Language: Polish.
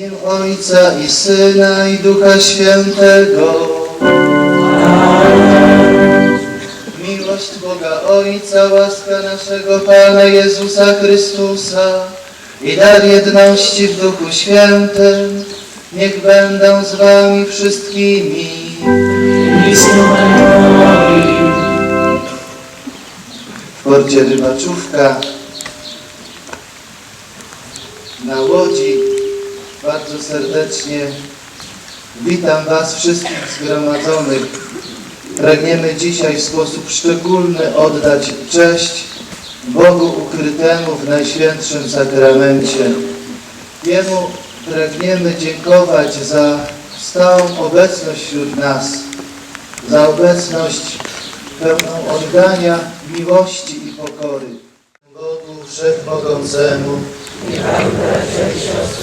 Ojca i Syna i Ducha Świętego. Miłość Boga Ojca, łaska naszego Pana Jezusa Chrystusa i dar jedności w Duchu Świętym niech będą z wami wszystkimi. W porcie Rybaczówka na Łodzi bardzo serdecznie witam Was wszystkich zgromadzonych. Pragniemy dzisiaj w sposób szczególny oddać cześć Bogu ukrytemu w Najświętszym Sakramencie. Jemu pragniemy dziękować za stałą obecność wśród nas, za obecność pełną oddania, miłości i pokory. Bogu Wszechmogącemu, że bardzo zgrzeszyłem, kiedyś